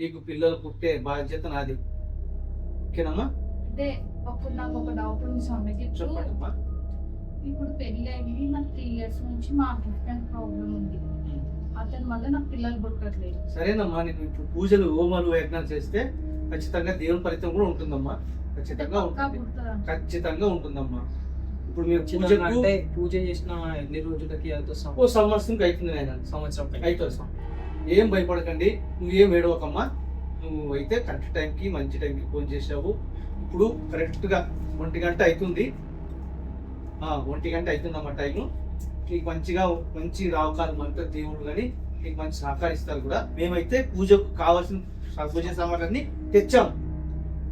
నీకు పిల్లలు పుట్టే బాధ్యత నాది. ఓకేనమ్మా? అంటే అప్పుడు నాకు ఒక డౌట్ ఉంది స్వామిజీ ఇప్పుడు చెప్పండమ్మా. ఇప్పుడు పెళ్ళి అయ్యి నాకు త్రీ ఇయర్స్ నుంచి మా హస్బెండ్ ప్రాబ్లం ఉంది. అతని వల్ల నాకు పిల్లలు పుట్టట్లేదు. సరేనమ్మా నేను ఇప్పుడు పూజలు హోమాలు యజ్ఞాలు చేస్తే ఖచ్చితంగా దేవుని ఫలితం కూడా ఉంటుందమ్మా. ఖచ్చితంగా ఉంటుంది. ఖచ్చితంగా ఉంటుందమ్మా. ఇప్పుడు మీరు అంటే పూజ చేసిన ఎన్ని రోజులకి అవుతుంది ఓ సంవత్సరంకి అవుతుంది నాయన. సంవత్సరం అవుతుంది స్వామి. ఏం భయపడకండి నువ్వేం ఏడవకమ్మా. నువ్వు అయితే కరెక్ట్ టైంకి మంచి టైంకి ఫోన్ చేసావు ఇప్పుడు కరెక్ట్గా ఒంటి గంట అవుతుంది ఒంటి గంట అవుతుందమ్మా టైము నీకు మంచిగా మంచి రావకాలం అంతా దేవుడు కానీ నీకు మంచి సహకరిస్తారు కూడా. మేమైతే పూజకు కావాల్సిన పూజ సామాన్లన్నీ తెచ్చాం.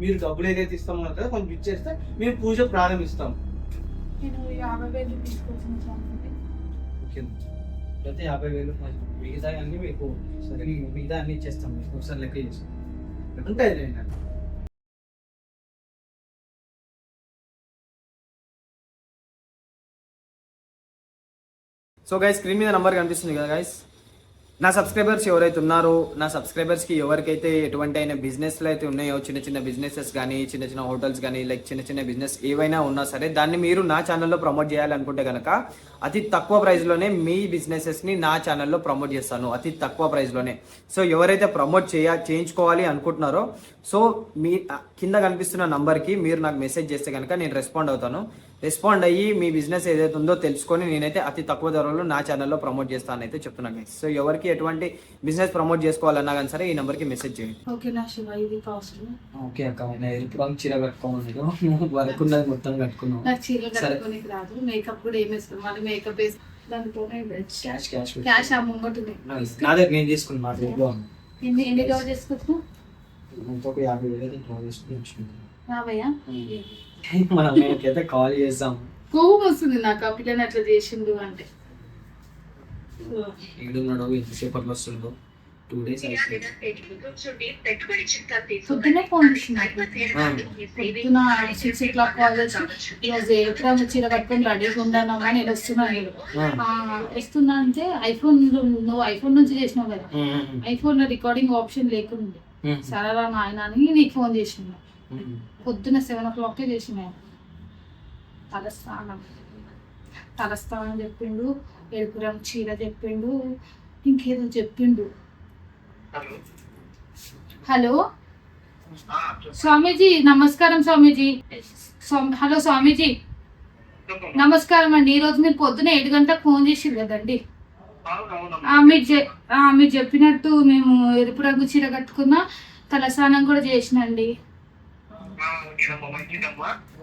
మీరు డబ్బులు ఏదైతే ఇస్తామన్నారు కదా కొంచెం ఇచ్చేస్తే మేము పూజ ప్రారంభిస్తాం. నేను యాభై వేలు తీసుకొచ్చిన స్వామిజీ ఓకే అయితే యాభై వేలు మిగతా అన్ని మీకు సరే మిగతా అన్ని ఇచ్చేస్తాం మీకు. ఒకసారి లెక్క చేస్తాం ఉంటాయి లేండి. సో గైస్ స్క్రీన్ మీద నెంబర్ కనిపిస్తుంది కదా గైస్ నా సబ్స్క్రైబర్స్ ఎవరైతే ఉన్నారో నా సబ్స్క్రైబర్స్కి ఎవరికైతే ఎటువంటి అయిన బిజినెస్లు అయితే ఉన్నాయో చిన్న చిన్న బిజినెసెస్ కానీ చిన్న చిన్న హోటల్స్ కానీ లైక్ చిన్న చిన్న బిజినెస్ ఏవైనా ఉన్నా సరే దాన్ని మీరు నా ఛానల్లో ప్రమోట్ చేయాలనుకుంటే కనుక అతి తక్కువ ప్రైస్లోనే మీ బిజినెసెస్ని నా ఛానల్లో ప్రమోట్ చేస్తాను అతి తక్కువ ప్రైస్లోనే. సో ఎవరైతే ప్రమోట్ చేయ చేయించుకోవాలి అనుకుంటున్నారో సో మీ కింద కనిపిస్తున్న నంబర్కి మీరు నాకు మెసేజ్ చేస్తే కనుక నేను రెస్పాండ్ అవుతాను. రెస్పాండ్ అయ్యి మీ బిజినెస్ ఏదైతే ఉందో తెలుసుకొని నేనైతే అతి తక్కువ ధరలో నా ఛానల్లో ప్రమోట్ చేస్తాను అయితే చెప్తున్నాను. సో ఎవరికి ఎటువంటి బిజినెస్ ప్రమోట్ చేసుకోవాలన్నా కానీ సరే ఈ నెంబర్కి మెసేజ్ చేయండి. ఓకే నా శివ ఇది కాస్ట్ ఓకే అక్క నేను ఎరుపు రంగు చీర వరకు ఉన్నది మొత్తం కట్టుకున్నాం నాకు చీర సరే. కట్టుకోనికి రాదు. మేకప్ కూడా ఏం వేస్తాం మళ్ళీ మేకప్ వేసి దానితోనే క్యాష్ క్యాష్ క్యాష్ ఆ ముంగటుంది నా. దగ్గర నేను తీసుకున్నాను మా దగ్గర ఎన్ని ఎన్ని రోజు చేసుకుంటున్నావు? ఇంకొక యాభై వేలు అయితే డ్రా చేసుకుని వచ్చుకుంటాను రావయ్యా మనం కాల్ చేద్దాం కోపం వస్తుంది నాకు పిల్లని అట్లా చేసిండు అంటే. ఏడున్నాడో ఎంతసేపట్లో వస్తుందో టూ డేస్ అయిపోయింది. పొద్దున్నే ఫోన్ చేసింది పొద్దున సిక్స్ ఓ క్లాక్ కాల్ చేసి ఈరోజు ఎప్పుడు చీర కట్టుకొని రెడీగా ఉన్నానమ్మా నేను వస్తున్నా అంటే ఐఫోన్ నువ్వు ఐఫోన్ నుంచి చేసినావు కదా. ఐఫోన్లో రికార్డింగ్ ఆప్షన్ లేకుండా సరేరా నాయన అని నీకు ఫోన్ చేసిన పొద్దున సెవెన్ ఓ క్లాక్కే చేసిన. తలస్నానం. తలస్నానం చెప్పిండు ఎరుపు రంగు చీర చెప్పిండు ఇంకేదో చెప్పిండు. హలో? స్వామీజీ నమస్కారం స్వామీజీ. హలో స్వామీజీ. నమస్కారం అండి. ఈ రోజు మీరు పొద్దున ఏడు గంటలకు ఫోన్ చేసి కదండి. మీరు చె- మీరు చెప్పినట్టు మేము ఎరుపు రంగు చీర కట్టుకున్నా తలస్నానం కూడా చేసినండి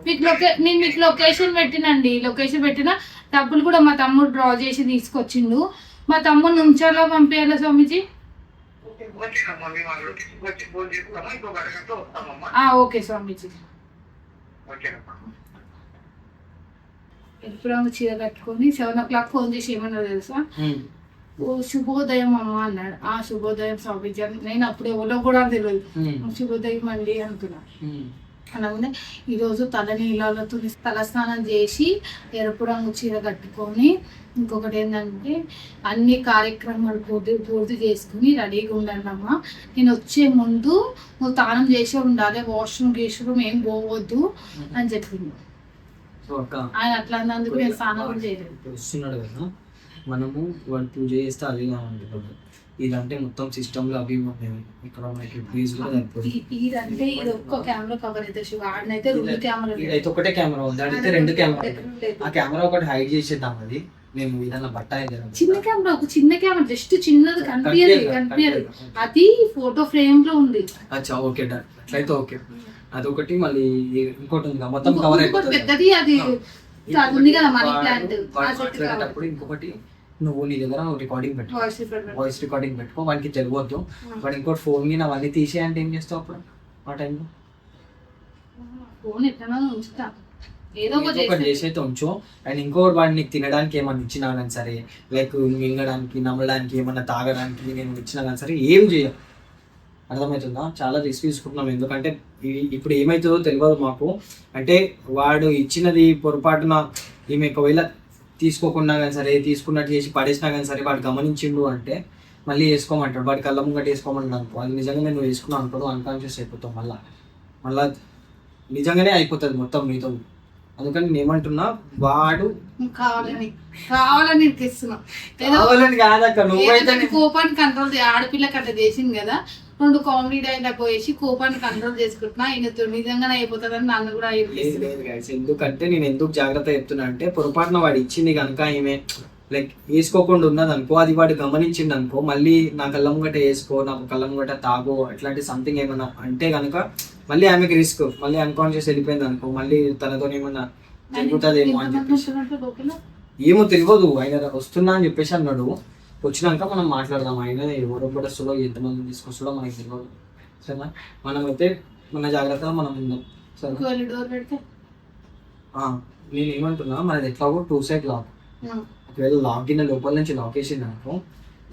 మీకు లొకే నేను మీకు లొకేషన్ పెట్టినండి. లొకేషన్ పెట్టిన డబ్బులు కూడా మా తమ్ముడు డ్రా చేసి తీసుకొచ్చిండు. మా తమ్ముడు ఉంచాలా పంపించాలా స్వామీజీ? ఓకే స్వామీజీ. ఎరుపు రంగు చీర కట్టుకొని సెవెన్ ఓ క్లాక్ ఫోన్ చేసి ఏమన్నా తెలుసా? ఓ శుభోదయం అమ్మ అన్నాడు. ఆ శుభోదయం స్వామీజీ అని నేను అప్పుడు ఎవరో కూడా తెలియదు. శుభోదయం అండి అనుకున్నా అలాగే ఈరోజు తల నీళ్ళతో తలస్నానం చేసి ఎరుపు రంగు చీర కట్టుకొని ఇంకొకటి ఏంటంటే అన్ని కార్యక్రమాలు పూర్తి పూర్తి చేసుకుని రెడీగా ఉండాలమ్మా. నేను వచ్చే ముందు నువ్వు స్నానం చేసే ఉండాలి వాష్రూమ్ గీష్రూమ్ ఏం పోవద్దు అని చెప్పింది. ఆయన అట్లా అన్నందుకు నేను స్నానం చేయలేదు. మనము వాడు పూజ చేస్తే అది ఉంటుంది ఇదంటే మొత్తం సిస్టంలో అవి ఇవి ఉన్నాయి. ఇక్కడ మనకి కూడా సరిపోతుంది ఇదంటే ఇది ఒక్క కెమెరా కవర్ అయితే శివ ఆడనైతే రెండు కెమెరా ఇదైతే ఒకటే కెమెరా ఉంది అడిగితే రెండు కెమెరా ఆ కెమెరా ఒకటి హైడ్ చేసేద్దాం అది మేము ఏదన్నా బట్ట ఏదైనా చిన్న కెమెరా ఒక చిన్న కెమెరా జస్ట్ చిన్నది కనిపించదు కనిపించదు. అది ఫోటో ఫ్రేమ్లో ఉంది. అచ్చా ఓకే డన్. అట్లయితే ఓకే. అదొకటి మళ్ళీ ఇంకోటి ఉంది మొత్తం కవర్ అయిపోతుంది పెద్దది అది. ఉంది కదా మనీ ప్లాంట్ ఇంకొకటి నువ్వు నీ దగ్గర రికార్డింగ్ పెట్టు. వాయిస్ రికార్డింగ్ పెట్టుకో వాడికి తెలియవద్దు వాడు ఇంకోటి ఫోన్ మీద అవన్నీ తీసే అంటే ఏం చేస్తావు అప్పుడు? ఆ టైంలో ఫోన్ ఎట్లనో ఉంచుతా. ఏదో ఒకటి చేస్తా. ఉంచు. అండ్ ఇంకోటి వాడిని నీకు తినడానికి ఏమన్నా ఇచ్చినా కానీ సరే లైక్ మింగడానికి నమ్మడానికి ఏమన్నా తాగడానికి నేను ఇచ్చినా కానీ సరే ఏం చేయ అర్థమవుతుందా? చాలా రిస్క్ తీసుకుంటున్నాం. ఎందుకంటే ఇప్పుడు ఏమవుతుందో తెలియదు మాకు. అంటే వాడు ఇచ్చినది పొరపాటున ఈమె ఒకవేళ తీసుకోకుండా కానీ సరే తీసుకున్నట్టు చేసి పడేసినా కానీ సరే వాడు గమనించిండు అంటే మళ్ళీ వేసుకోమంటాడు. వాడి కళ్ళ ముంగట వేసుకోమంటాడు అనుకో అది నిజంగా నేను వేసుకున్నాను అనుకోడు అన్కాన్షియస్ అయిపోతాం మళ్ళా. మళ్ళా నిజంగానే అయిపోతుంది మొత్తం మీతో అందుకని నేను ఏమంటున్నా వాడు కావాలని కావాలని కావాలని కాదక్క నువ్వైతే ఏదో కోపాన్ని కంట్రోల్ ఆడపిల్లకి అట్లా చేసింది కదా రెండు కామెడీ డైలాగ్ వేసి కోపాన్ని కంట్రోల్ చేసుకుంటున్నా. ఈయనతో నిజంగానే అయిపోతుందని నన్ను కూడా లేదు లేదు guys. ఎందుకంటే నేను ఎందుకు జాగ్రత్త చెప్తున్నా అంటే పొరపాటున వాడు ఇచ్చింది కనుక ఈమె లైక్ వేసుకోకుండా ఉన్నది అనుకో అది వాడు గమనించిండు అనుకో మళ్ళీ నా కళ్ళ ముంగట వేసుకో నాకు కళ్ళ ముంగట తాగో అట్లాంటి సంథింగ్ ఏమన్నా అంటే కనుక మళ్ళీ ఆమెకి రిస్క్ మళ్ళీ అన్కాన్షియస్ వెళ్ళిపోయింది అనుకో మళ్ళీ తనతో ఏమన్నా జరుగుతుందేమో అని చెప్పేసి. ఏమో తెలియదు ఆయన వస్తున్నా అని చెప్పేసి అన్నాడు. వచ్చినాక మనం మాట్లాడదాం. ఆయన ఎవరు వస్తుందో ఎంతమంది తీసుకొస్తాడో మనకి తెలియదు సరేనా? మనమైతే మన జాగ్రత్తగా మనం ఉందాం. నేను ఏమంటున్నా మనది ఎట్లాగో టూ సైడ్ లాక్. ఒకవేళ లాక్ కింద లోపల నుంచి లాక్ వేసింది అనుకో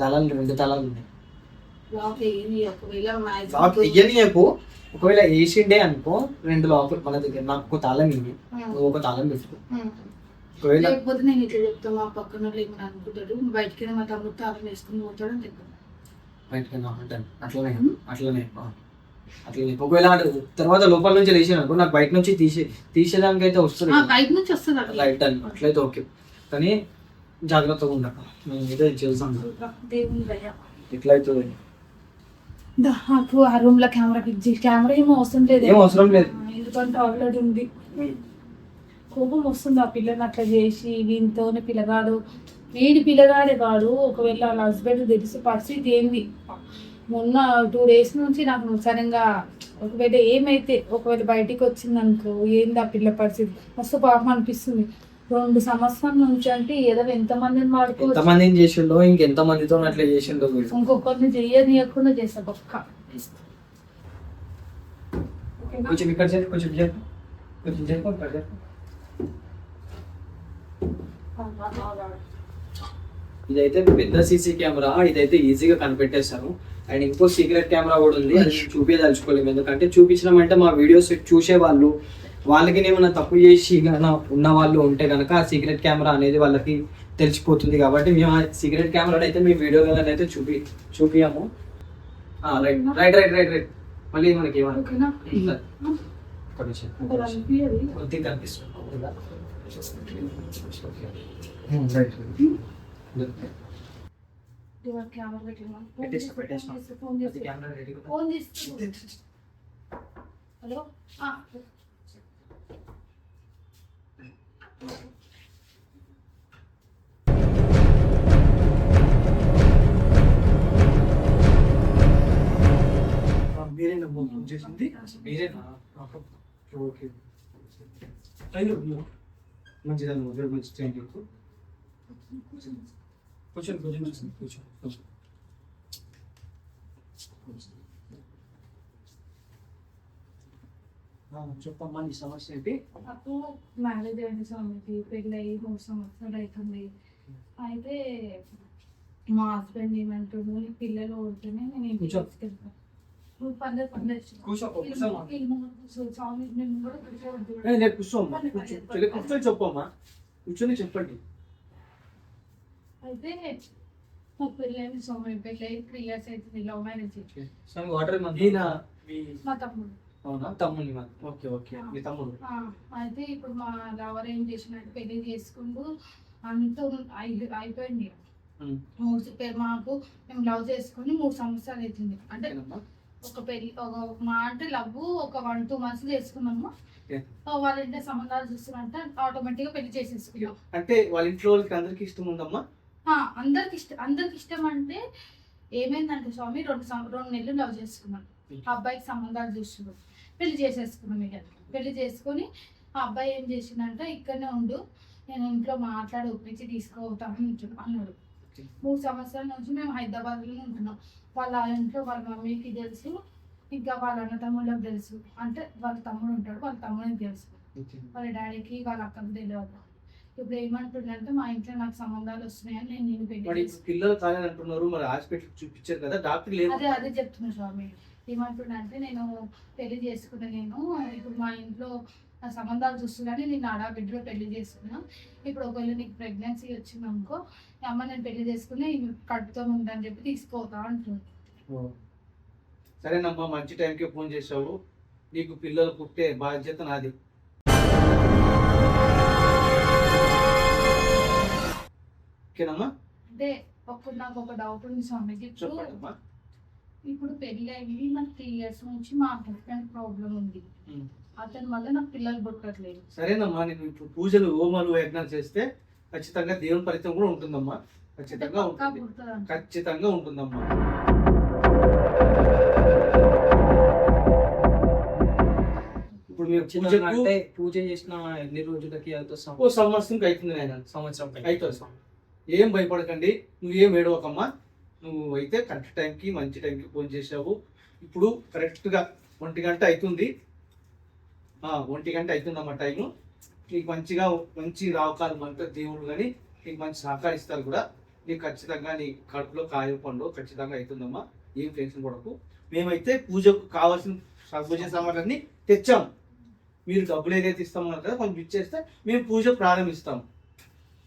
తలాలు రెండు తలాలు ఉన్నాయి. లాక్ ఒకవేళ ఇయ్యనియకు వేసిండే అనుకో రెండు లాక్ మన దగ్గర. నాకు ఒక తాళం నువ్వు ఒక తాళం పెట్టుకో. లేకపోతే నేను ఇట్లా చెప్తా మా పక్కన ఏమని అనుకుంటాడు బయటికి మా తమ్ముడు తాళం వేసుకుని పోతాడు అని చెప్తాను బయటకు అంటాను అట్లనే అట్లనే. అట్లనే. ఒకవేళ తర్వాత లోపల నుంచి లేచిన అనుకో నాకు బయట నుంచి తీసే తీసేదానికి అయితే వస్తుంది బయట నుంచి వస్తుంది రైట్ అని అట్లయితే ఓకే. కానీ జాగ్రత్తగా ఉండక నేను ఇదే చేస్తాను దేవుని దయ. ఎట్లయితుంది దా, నాకు ఆ రూమ్లో కెమెరా ఫిక్స్ కెమెరా ఏమో అవసరం లేదు. ఏం అవసరం లేదు. ఎందుకంటే ఆల్రెడీ ఉంది. కోపం వస్తుంది ఆ పిల్లని అట్లా చేసి వీనితోనే పిల్లగాడు వీడి పిల్లగాడే కాడు ఒకవేళ వాళ్ళ హస్బెండ్ తెలిసి పరిస్థితి ఏంది? మొన్న టూ డేస్ నుంచి నాకు సడన్గా ఒకవేళ ఏమైతే ఒకవేళ బయటికి వచ్చింది అనుకో ఏంది ఆ పిల్ల పరిస్థితి? మస్తు పాపం అనిపిస్తుంది. రెండు సంవత్సరాల నుంచి అంటే ఏదో ఎంతమందిని వాడుకోవచ్చు. ఎంతమందిని చేసిండో ఇంకెంత మందితో అట్లా చేసిండో వీడు. ఇంకొకరిని చెయ్యనీయకుండా చేస్తా పక్క కొంచెం ఇక్కడ చేసి కొంచెం చేసి కొంచెం చేసి చేసి ఇదైతే పెద్ద సీసీ కెమెరా ఇదైతే ఈజీగా కనిపెట్టేస్తారు అండ్ ఇంకో సీక్రెట్ కెమెరా కూడా ఉంది అది నేను చూపించదలుచుకోలేము ఎందుకంటే చూపించినామంటే మా వీడియోస్ చూసే వాళ్ళు వాళ్ళకి ఏమైనా తప్పు చేసి ఉన్న వాళ్ళు ఉంటే కనుక ఆ సీక్రెట్ కెమెరా అనేది వాళ్ళకి తెలిసిపోతుంది కాబట్టి మేము ఆ సీక్రెట్ కెమెరా అయితే మీ వీడియో అయితే చూపి చూపియాము right right right right right. మళ్ళీ మనకి ఏమన్నా కొద్దిగా కనిపిస్తుంది. Hmm, రైట్ ఇవాళ కెమెరా పెట్టినాం. ఫోన్ పెట్టేస్తా, చేస్తా, పెట్టేస్తా. ఫోన్ చేస్తా, ఫోన్ అది చేస్తా. కెమెరా రెడీగా ఫోన్ చేస్తా. హలో ఆ, మీరేనా? చేసింది మీరేనా? ఓకే అయ్యో మంచిదా నువ్వు మంచి చెప్పు కూర్చోండి కూర్చోండి కూర్చోండి చెప్పమ్మా నీ సమస్య ఏంటి? నాకు మ్యారేజ్ అయిన స్వామికి పెళ్ళి అయ్యి మూడు సంవత్సరాలు అవుతుంది. అయితే మా హస్బెండ్ ఏమంటుండు నీ పిల్లలు ఉంటేనే నేను ఇంటికి. తీసుకెళ్తాను కూర్చో, నేను కూర్చోమ్మా కూర్చొని చెప్పమ్మా. కూర్చొని చెప్పండి. అయితే పెళ్ళి త్రీ ఇయర్స్ అవుతుంది లవ్ మ్యారేజ్. స్వామి వాటర్ ఈయన మీ మా తమ్ముడు. అవునా? తమ్ముని ఓకే ఓకే. మీ తమ్ముడు. ఆ, అయితే ఇప్పుడు మా లవర్ ఏం చేసినట్టు పెళ్ళి చేసుకుంటూ అంత అయి- అయిపోయింది. మాకు మేము లవ్ చేసుకుని మూడు సంవత్సరాలు అవుతుంది అంటే? ఒక పెళ్ళి ఒక మా అంటే లవ్ ఒక వన్ టూ మంత్స్ చేసుకున్నాము. వాళ్ళ ఇంట్లో సంబంధాలు చూస్తున్నట్టే ఆటోమేటిక్గా పెళ్ళి చేసేసుకున్నాం. అంటే వాళ్ళ ఇంట్లో వాళ్ళకి అందరికి ఇష్టం ఉందమ్మా? అందరికి ఇష్టం అందరికి ఇష్టం అంటే ఏమైందంటే స్వామి రెండు రెండు నెలలు లవ్ చేసుకున్నాం. ఆ అబ్బాయికి సంబంధాలు చూస్తున్నాం. పెళ్ళి చేసేసుకున్నాం ఇక. పెళ్ళి చేసుకొని ఆ అబ్బాయి ఏం చేసిందంటే ఇక్కడనే ఉండు నేను ఇంట్లో మాట్లాడి ఒప్పించి తీసుకోతాను అంటు- అన్నాడు. మూడు సంవత్సరాల నుంచి మేము హైదరాబాద్లో ఉంటున్నాం. వాళ్ళ ఇంట్లో వాళ్ళ మమ్మీకి తెలుసు ఇంకా వాళ్ళ అన్న తమ్ముళ్ళకి తెలుసు. అంటే వాళ్ళ తమ్ముడు ఉంటాడు వాళ్ళ తమ్ముడికి తెలుసు. వాళ్ళ డాడీకి వాళ్ళ అక్కకి తెలియదు ఇప్పుడు ఏమంటుండంటే మా ఇంట్లో నాకు సంబంధాలు వస్తున్నాయని నేను నేను పెళ్ళి మరి చేసుకున్నాను. పిల్లలు కాదని అంటున్నారు మరి హాస్పిటల్ చూపించారు కదా డాక్టర్ లేదు అదే అదే చెప్తున్నా స్వామి. అంటే నేను పెళ్ళి చేసుకున్నా నేను ఇప్పుడు మా ఇంట్లో నా సంబంధాలు చూస్తున్నాను నేను ఆడ బిడ్డలో పెళ్ళి చేసుకున్నా. ఇప్పుడు ఒకవేళ నీకు ప్రెగ్నెన్సీ వచ్చింది అనుకో ఈ అమ్మ నేను పెళ్ళి చేసుకుని కడుపుతో ఉంటాను చెప్పి తీసుకోతా అంటుంది. సరేనమ్మా మంచి టైంకి ఫోన్ చేసావు నీకు పిల్లలు పుట్టే బాధ్యత నాది. ఓకేనమ్మా? అంటే ఒక నాకు ఒక డౌట్ ఉంది స్వామికి. ఇప్పుడు పెళ్ళి అయ్యి నాకు త్రీ ఇయర్స్ నుంచి మా హస్బెండ్ ప్రాబ్లం ఉంది. అతని వల్ల నాకు పిల్లలు పుట్టట్లేదు. సరేనమ్మా నేను ఇప్పుడు పూజలు హోమాలు యజ్ఞాలు చేస్తే ఖచ్చితంగా దేవుని ఫలితం కూడా ఉంటుందమ్మా. ఖచ్చితంగా ఉంటుంది. ఖచ్చితంగా ఉంటుందమ్మా. ఇప్పుడు మీరు అంటే పూజ చేసిన ఎన్ని రోజులకి అవుతుంది ఓ సంవత్సరంకి అవుతుంది నాయన. సంవత్సరం అవుతుంది ఏం భయపడకండి నువ్వేం ఏడవకమ్మా. నువ్వు అయితే కరెక్ట్ టైంకి మంచి టైంకి ఫోన్ చేసావు. ఇప్పుడు కరెక్ట్గా ఒంటి గంట అవుతుంది ఒంటి గంట అవుతుందమ్మా టైము. నీకు మంచిగా మంచి రావకాలం అంటే దేవుడు కానీ నీకు మంచి సహకరిస్తారు కూడా. నీకు ఖచ్చితంగా నీ కడుపులో కాయ పండు ఖచ్చితంగా అవుతుందమ్మా. ఏం టెన్షన్ పడకు. మేమైతే పూజకు కావాల్సిన పూజ సామాన్లన్నీ తెచ్చాం. మీరు డబ్బులు ఏదైతే ఇస్తామన్నారు కదా కొంచెం ఇచ్చేస్తే మేము పూజ ప్రారంభిస్తాం.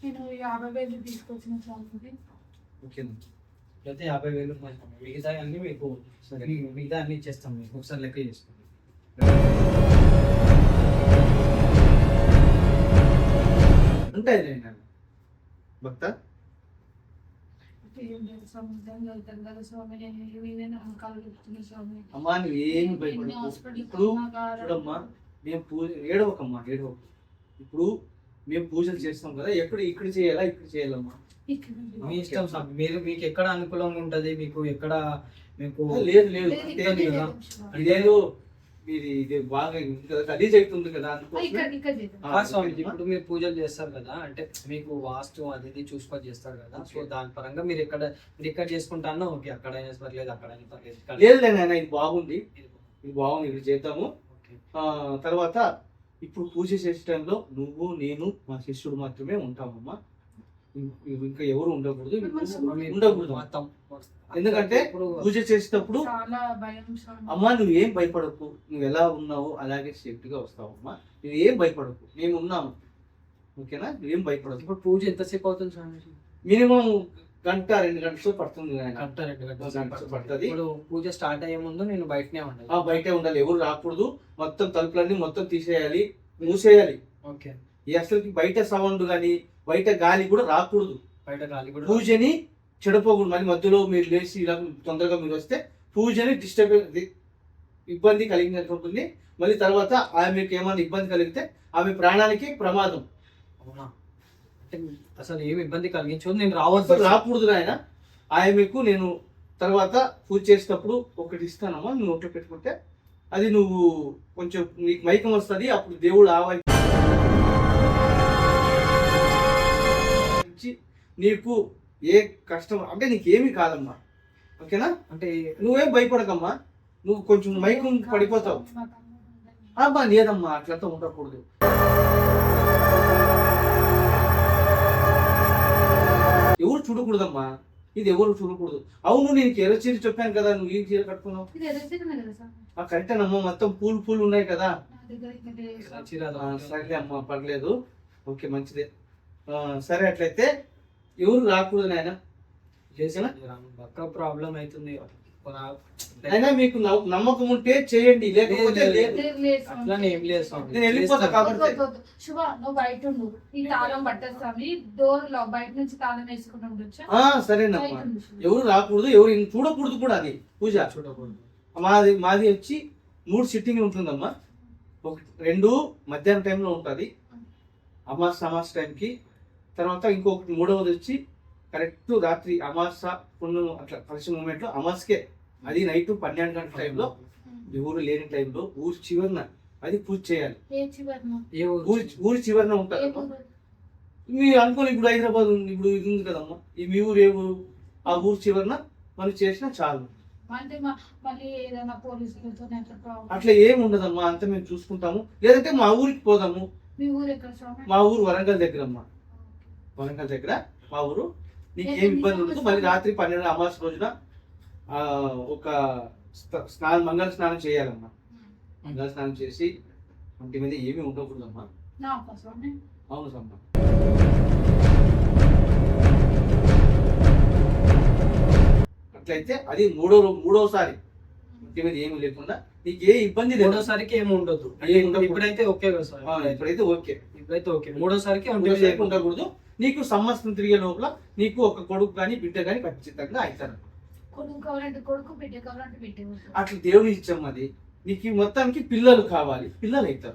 నేను యాభై వేలు తీసుకొచ్చిన స్వామికి ఓకేనా? అయితే యాభై వేలు మిగతా అన్ని మీకు మిగతా అన్ని ఇచ్చేస్తాం. మీకు ఒకసారి లెక్క చేసుకోండి. నమ్మకాలు చెప్తున్నా స్వామి అమ్మా నువ్వు ఏమి ఎన్ని భయపడకు హాస్పిటల్ ఇప్పుడు. చూడమ్మా మేము పూజ ఏడవకమ్మా ఏడవకు ఇప్పుడు మేము పూజలు చేస్తాం కదా ఎక్కడ ఇక్కడ చేయాలా ఇక్కడ చేయాలమ్మా. మీ ఇష్టం స్వామి మీరు మీకు ఎక్కడ అనుకూలంగా ఉంటది మీకు ఎక్కడ మీకు లేదు లేదు. ఇదేదో మీరు ఇది బాగా గలీజ్ అవుతుంది కదా ఆ, అందుకోసం ఇక్కడ ఇక్కడ చేద్దాం ఆ, ఆ స్వామి ఓకేనమ్మా. ఇప్పుడు మీరు పూజలు చేస్తారు కదా అంటే మీకు వాస్తు అది చూసుకొని చేస్తారు కదా సో. దాని పరంగా మీరు ఎక్కడ మీరు ఎక్కడ చేసుకుంటానో ఓకే అక్కడైనా పర్లేదు అక్కడైనా పర్లేదు ఇక్కడ- లేదు లేదు నాయన ఇది బాగుంది. ఇది బాగుంది. ఇది చేద్దాము. తర్వాత ఇప్పుడు పూజ చేసే టైంలో నువ్వు నేను మా శిష్యుడు మాత్రమే ఉంటామమ్మా. ఇంకా ఎవరు ఉండకూడదు. ఉండకూడదు. మొత్తం. ఎందుకంటే పూజ చేసేటప్పుడు అమ్మా నువ్వేం భయపడకు. నువ్వు ఎలా ఉన్నావో అలాగే సేఫ్టీగా వస్తావు అమ్మా. నువ్వు ఏం భయపడకు. మేము ఉన్నాము. ఓకేనా? నువ్వేం భయపడకు. ఇప్పుడు పూజ ఎంతసేపు అవుతుంది స్వామి మినిమం గంట రెండు గంటలు పడుతుంది. గంట రెండు గంటలు గంట పడుతుంది. ఇప్పుడు పూజ స్టార్ట్ అయ్యే ముందు నేను బయటనే ఉండాలి. ఆ బయటే ఉండాలి. ఎవరు రాకూడదు. మొత్తం తలుపులన్నీ మొత్తం తీసేయాలి. మూసేయాలి. ఓకే. ఈ అసలుకి బయట సౌండ్ కానీ బయట గాలి కూడా రాకూడదు. బయట గాలి కూడా పూజని చెడిపోకూడదు. మళ్ళీ మధ్యలో మీరు లేచి ఇలా తొందరగా మీరు వస్తే పూజని డిస్టర్బ్ ఇబ్బంది కలిగినట్టు ఉంటుంది. మళ్ళీ తర్వాత ఆమెకి ఏమైనా ఇబ్బంది కలిగితే ఆమె ప్రాణానికి ప్రమాదం. అవునా? అసలు ఏమి ఇబ్బంది కలిగించదు. నేను రావద్దు. రాకూడదు ఆయన ఆమెకు నేను తర్వాత పూజ చేసేటప్పుడు ఒకటి ఇస్తానమ్మా. నువ్వు నోట్లో పెట్టుకుంటే అది నువ్వు కొంచెం నీకు మైకం వస్తుంది. అప్పుడు దేవుడు ఆవాయి నీకు ఏ కష్టం అంటే నీకేమీ కాదమ్మా. ఓకేనా? అంటే నువ్వేం భయపడకమ్మా. నువ్వు కొంచెం మైకం పడిపోతావు. అమ్మా లేదమ్మా అట్లంతా ఉండకూడదు. ఎవరు చూడకూడదమ్మా? ఇది ఎవరు చూడకూడదు. అవును నేను ఎర్ర చీర చెప్పాను కదా నువ్వు ఏం చీర కట్టుకున్నావు? ఆ కరెక్టేనమ్మా మొత్తం పూలు పూలు ఉన్నాయి కదా. సరేలే అమ్మా పర్లేదు. ఓకే మంచిదే. ఆ, సరే అట్లయితే ఎవరు రాకూడదు నాయన? చేసినా పక్క ప్రాబ్లం అవుతుంది. అయినా మీకు నమ్మ- నమ్మకం ఉంటే చేయండి లేకపోతే లేదు, లేదు. లేదు, లేదు స్వామి. అట్లానే ఏం లేదు స్వామి. నేను వెళ్ళిపోతా చేస్తాను. కాబట్టి. వద్దు, వద్దు, వద్దు. శుభ నువ్వు బయట ఉండు. ఈ తాళం పట్టదు స్వామి. డోర్లో బయట నుంచి తాళం వేసుకుని ఉండొచ్చా? ఆ, సరేనమ్మా. ఎవరు రాకూడదు ఎవరు చూడకూడదు కూడా అది. పూజ. చూడకూడదు. మాది మాది వచ్చి మూడు సిట్టింగ్లు ఉంటుందమ్మా ఒక రెండు మధ్యాహ్నం టైంలో ఉంటుంది. అమాస అమాస టైంకి తర్వాత ఇంకొకటి మూడవది వచ్చి కరెక్ట్ రాత్రి అమాస పుణ్యం అట్లా కలిసి మూమెంట్లో అమాస్కే. అది నైట్ పన్నెండు గంటల టైంలో ఎవరు లేని టైంలో ఊరి చివరిన అది పూజ చేయాలి. ఏ చివరన? ఏ ఊరు? ఊరి ఊరి చివరిన ఊరు? మీరు అనుకోని ఇప్పుడు హైదరాబాద్ ఉంది ఇప్పుడు ఇది ఉంది కదమ్మా. ఈ మీ ఊరు ఏ ఊరు? ఆ ఊరు చివరిన మనం చేసినా చాలు. అంటే మా- మళ్ళీ ఏదైనా పోలీసులతో అట్లా ప్రాబ్లం అట్లా ఏం ఉండదమ్మా అంత మేము చూసుకుంటాము. లేదంటే మా ఊరికి పోదాము. మీ ఊరు ఎక్కడ స్వామి? మా ఊరు వరంగల్ దగ్గర అమ్మా వరంగల్ దగ్గర మా ఊరు. నీకు ఏం ఇబ్బంది ఉండదు. మళ్ళీ రాత్రి పన్నెండు అమావాస్య రోజున ఆ, ఒక స్నానం మంగళ స్నానం చేయాలమ్మా. మంగళ స్నానం చేసి ఒంటి మీద ఏమీ ఉండకూడదమ్మా. నా కోసమే అవును సమ్మా. అట్లయితే అది మూడో మూడోసారి ఒంటి మీద ఏమీ లేకుండా నీకు ఏ ఇబ్బంది లేదు. మూడోసారికి ఏమి ఉండదు. ఇప్పుడైతే ఓకే కదా సార్. ఆ, ఇప్పుడైతే ఓకే. ఇప్పుడైతే ఓకే. మూడోసారికి ఒంటి మీద. ఉండకూడదు. నీకు సంవత్సరం తిరిగే లోపల నీకు ఒక కొడుకు కానీ బిడ్డ కానీ ఖచ్చితంగా అవుతారు. అట్లా దేవుని ఇచ్చాం అది. నీకు మొత్తానికి పిల్లలు కావాలి. పిల్లలు అవుతారు.